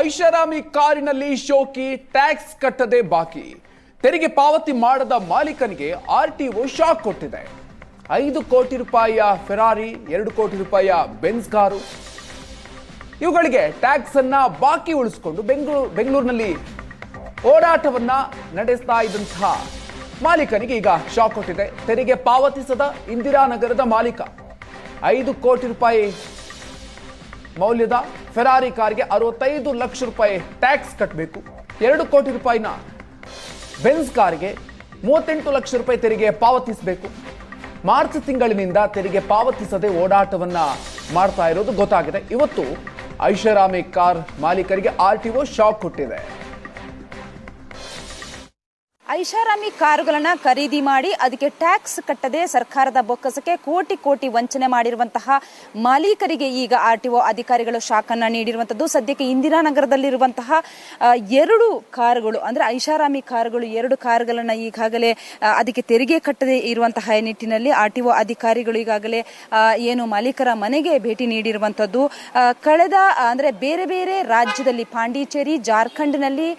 ಐಷಾರಾಮಿ ಕಾರಿನಲ್ಲಿ ಶೋಕಿ, ಟ್ಯಾಕ್ಸ್ ಕಟ್ಟದೆ ಬಾಕಿ. ತೆರಿಗೆ ಪಾವತಿ ಮಾಡದ ಮಾಲೀಕನಿಗೆ ಆರ್ ಟಿ ಒ ಶಾಕ್ ಕೊಟ್ಟಿದೆ. ಐದು ಕೋಟಿ ರೂಪಾಯಿಯ ಫೆರಾರಿ, ಎರಡು ಕೋಟಿ ರೂಪಾಯಿಯ ಬೆನ್ಸ್ ಕಾರು. ಇವುಗಳಿಗೆ ಟ್ಯಾಕ್ಸ್ ಅನ್ನ ಬಾಕಿ ಉಳಿಸಿಕೊಂಡು ಬೆಂಗಳೂರು, ಬೆಂಗಳೂರಿನಲ್ಲಿ ಓಡಾಟವನ್ನ ನಡೆಸ್ತಾ ಇದ್ದಂತಹ ಮಾಲೀಕನಿಗೆ ಈಗ ಶಾಕ್ ಕೊಟ್ಟಿದೆ. ತೆರಿಗೆ ಪಾವತಿಸದ ಇಂದಿರಾನಗರದ ಮಾಲೀಕ. ಐದು ಕೋಟಿ ರೂಪಾಯಿ ಮೌಲ್ಯದ ಫೆರಾರಿ ಕಾರ್ಗೆ ಅರವತ್ತೈದು ಲಕ್ಷ ರೂಪಾಯಿ ಟ್ಯಾಕ್ಸ್ ಕಟ್ಟಬೇಕು ಎರಡು ಕೋಟಿ ರೂಪಾಯಿನ ಬೆನ್ಸ್ ಕಾರ್ಗೆ ಮೂವತ್ತೆಂಟು ಲಕ್ಷ ರೂಪಾಯಿ ತೆರಿಗೆ ಪಾವತಿಸಬೇಕು. ಮಾರ್ಚ್ ತಿಂಗಳಿನಿಂದ ತೆರಿಗೆ ಪಾವತಿಸದೆ ಓಡಾಟವನ್ನ ಮಾಡ್ತಾ ಇರೋದು ಗೊತ್ತಾಗಿದೆ. ಇವತ್ತು ಐಷಾರಾಮಿ ಕಾರ್ ಮಾಲೀಕರಿಗೆ ಆರ್ ಟಿ ಒ ಶಾಕ್ ಕೊಟ್ಟಿದೆ ಐಷಾರಾಮಿ ಕಾರುಗಳನ್ನು ಖರೀದಿ ಮಾಡಿ ಅದಕ್ಕೆ ಟ್ಯಾಕ್ಸ್ ಕಟ್ಟದೆ ಸರ್ಕಾರದ ಬೊಕ್ಕಸಕ್ಕೆ ಕೋಟಿ ಕೋಟಿ ವಂಚನೆ ಮಾಡಿರುವಂತಹ ಮಾಲೀಕರಿಗೆ ಈಗ ಆರ್ ಟಿ ಒ ಅಧಿಕಾರಿಗಳು ಶಾಕನ್ನ ನೀಡಿರುವಂತದ್ದು ಸದ್ಯಕ್ಕೆ ಇಂದಿರಾನಗರದಲ್ಲಿರುವಂತಹ ನಗರದಲ್ಲಿರುವಂತಹ ಎರಡು ಕಾರುಗಳು ಅಂದ್ರೆ ಐಷಾರಾಮಿ ಕಾರುಗಳು ಎರಡು ಕಾರುಗಳನ್ನು ಈಗಾಗಲೇ ಅದಕ್ಕೆ ತೆರಿಗೆ ಕಟ್ಟದೆ ಇರುವಂತಹ ನಿಟ್ಟಿನಲ್ಲಿ ಆರ್ ಟಿ ಒ ಅಧಿಕಾರಿಗಳು ಈಗಾಗಲೇ ಏನು ಮಾಲೀಕರ ಮನೆಗೆ ಭೇಟಿ ನೀಡಿರುವಂತದ್ದು ಆ, ಕಳೆದ ಅಂದ್ರೆ ಬೇರೆ ಬೇರೆ ರಾಜ್ಯದಲ್ಲಿ ಪಾಂಡಿಚೇರಿ ಜಾರ್ಖಂಡ್ನಲ್ಲಿ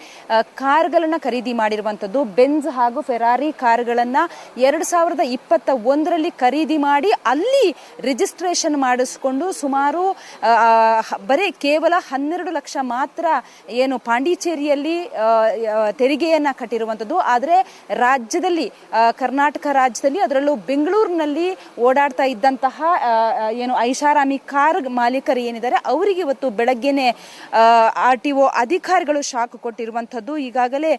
ಕಾರ್ಗಳನ್ನು ಖರೀದಿ ಮಾಡಿರುವಂತದ್ದು ಬೆನ್ಸ್ ಹಾಗೂ ಫೆರಾರಿ ಕಾರ್ಗಳನ್ನು ಎರಡು ಸಾವಿರದ ಇಪ್ಪತ್ತ ಒಂದರಲ್ಲಿ ಖರೀದಿ ಮಾಡಿ ಅಲ್ಲಿ ರಿಜಿಸ್ಟ್ರೇಷನ್ ಮಾಡಿಸ್ಕೊಂಡು ಸುಮಾರು ಬರೀ ಕೇವಲ ಹನ್ನೆರಡು ಲಕ್ಷ ಮಾತ್ರ ಏನು ಪಾಂಡಿಚೇರಿಯಲ್ಲಿ ತೆರಿಗೆಯನ್ನು ಕಟ್ಟಿರುವಂಥದ್ದು. ಆದರೆ ರಾಜ್ಯದಲ್ಲಿ ಕರ್ನಾಟಕ ರಾಜ್ಯದಲ್ಲಿ ಅದರಲ್ಲೂ ಬೆಂಗಳೂರಿನಲ್ಲಿ ಓಡಾಡ್ತಾ ಇದ್ದಂತಹ ಏನು ಐಷಾರಾಮಿ ಕಾರ್ ಮಾಲೀಕರು ಏನಿದ್ದಾರೆ, ಅವರಿಗೆ ಇವತ್ತು ಬೆಳಗ್ಗೆನೆ ಆರ್ ಟಿ ಒ ಅಧಿಕಾರಿಗಳು ಶಾಕ್ ಕೊಟ್ಟಿರುವಂತದ್ದು ಈಗಾಗಲೇ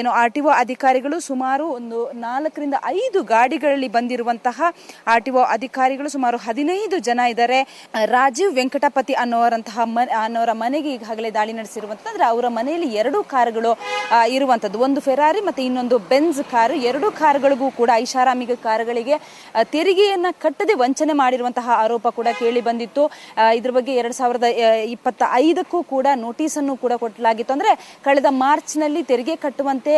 ಏನು ಆರ್ ಟಿ ಒ ಅಧಿಕಾರಿಗಳು ಸುಮಾರು ಒಂದು ನಾಲ್ಕರಿಂದ ಐದು ಗಾಡಿಗಳಲ್ಲಿ ಬಂದಿರುವಂತಹ ಆರ್ ಟಿ ಒ ಅಧಿಕಾರಿಗಳು ಸುಮಾರು ಹದಿನೈದು ಜನ ಇದ್ದಾರೆ. ರಾಜೀವ್ ವೆಂಕಟಪತಿ ಅನ್ನೋರಂತಹ ಅನ್ನೋರ ಮನೆಗೆ ಈಗಾಗಲೇ ದಾಳಿ ನಡೆಸಿರುವಂತಂದ್ರೆ ಅವರ ಮನೆಯಲ್ಲಿ ಎರಡು ಕಾರುಗಳು ಇರುವಂಥದ್ದು. ಒಂದು ಫೆರಾರಿ ಮತ್ತೆ ಇನ್ನೊಂದು ಬೆನ್ಸ್ ಕಾರು. ಎರಡು ಕಾರುಗಳಿಗೂ ಕೂಡ ಐಷಾರಾಮಿಗೆ ಕಾರುಗಳಿಗೆ ತೆರಿಗೆಯನ್ನ ಕಟ್ಟದೆ ವಂಚನೆ ಮಾಡಿರುವಂತಹ ಆರೋಪ ಕೂಡ ಕೇಳಿ ಬಂದಿತ್ತು. ಇದ್ರ ಬಗ್ಗೆ ಎರಡ್ ಸಾವಿರದ ಇಪ್ಪತ್ತ ಐದಕ್ಕೂ ಕೂಡ ನೋಟಿಸ್ ಅನ್ನು ಕೂಡ ಕೊಟ್ಟಲಾಗಿತ್ತು ಅಂದ್ರೆ ಕಳೆದ ಮಾರ್ಚ್ನಲ್ಲಿ ತೆರಿಗೆ ಕಟ್ಟುವಂತೆ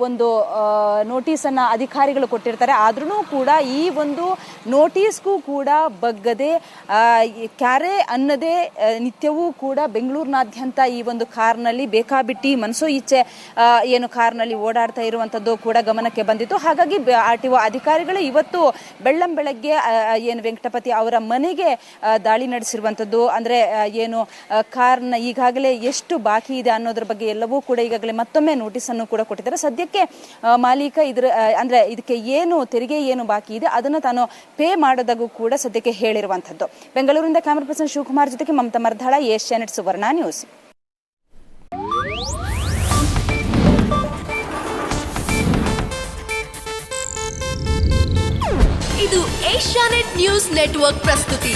ಒಂದು ನೋಟಿಸ್ ಅನ್ನ ಅಧಿಕಾರಿಗಳು ಕೊಟ್ಟಿರ್ತಾರೆ. ಆದ್ರೂ ಕೂಡ ಈ ಒಂದು ನೋಟಿಸ್ಗೂ ಕೂಡ ಬಗ್ಗದೆ ಕ್ಯಾರೆ ಅನ್ನದೇ ನಿತ್ಯವೂ ಕೂಡ ಬೆಂಗಳೂರಿನಾದ್ಯಂತ ಈ ಒಂದು ಕಾರ್ನಲ್ಲಿ ಬೇಕಾಬಿಟ್ಟಿ ಮನಸ್ಸು ಆ, ಏನು ಕಾರ್ನಲ್ಲಿ ಓಡಾಡ್ತಾ ಇರುವಂಥದ್ದು ಕೂಡ ಗಮನಕ್ಕೆ ಬಂದಿತ್ತು. ಹಾಗಾಗಿ ಆರ್ ಟಿ ಒ ಅಧಿಕಾರಿಗಳು ಇವತ್ತು ಬೆಳ್ಳಂ ಬೆಳಗ್ಗೆ ಏನು ವೆಂಕಟಪತಿ ಅವರ ಮನೆಗೆ ದಾಳಿ ನಡೆಸಿರುವಂಥದ್ದು. ಅಂದ್ರೆ ಏನು ಕಾರ್ ಕಾರ್ನ ಈಗಾಗಲೇ ಎಷ್ಟು ಬಾಕಿ ಇದೆ ಅನ್ನೋದ್ರ ಬಗ್ಗೆ ಎಲ್ಲವೂ ಕೂಡ ಈಗಾಗಲೇ ಮತ್ತೊಮ್ಮೆ ನೋಟಿಸ್ ಅನ್ನು ಕೂಡ ಕೊಟ್ಟಿದ್ದಾರೆ. ಸದ್ಯಕ್ಕೆ ಮಾಲೀಕ ಇದ್ರ ಅಂದ್ರೆ ಇದಕ್ಕೆ ಏನು, ತೆರಿಗೆ ಏನು ಬಾಕಿ ಇದೆ, ಅದನ್ನ ತಾನು ಪೇ ಮಾಡೋದಾಗೂ ಕೂಡ ಸದ್ಯಕ್ಕೆ ಹೇಳಿರುವಂತದ್ದು ಬೆಂಗಳೂರಿಂದ ಕ್ಯಾಮರಾ ಪರ್ಸನ್ ಶಿವಕುಮಾರ್ ಜೊತೆಗೆ ಮಮತಾ ಮರ್ಧಾಳ ಏಷ್ಯಾನೆಟ್ ಸುವರ್ಣ ನ್ಯೂಸ್. ಇದು ಏಷ್ಯಾನೆಟ್ ನ್ಯೂಸ್ ನೆಟ್ವರ್ಕ್ ಪ್ರಸ್ತುತಿ.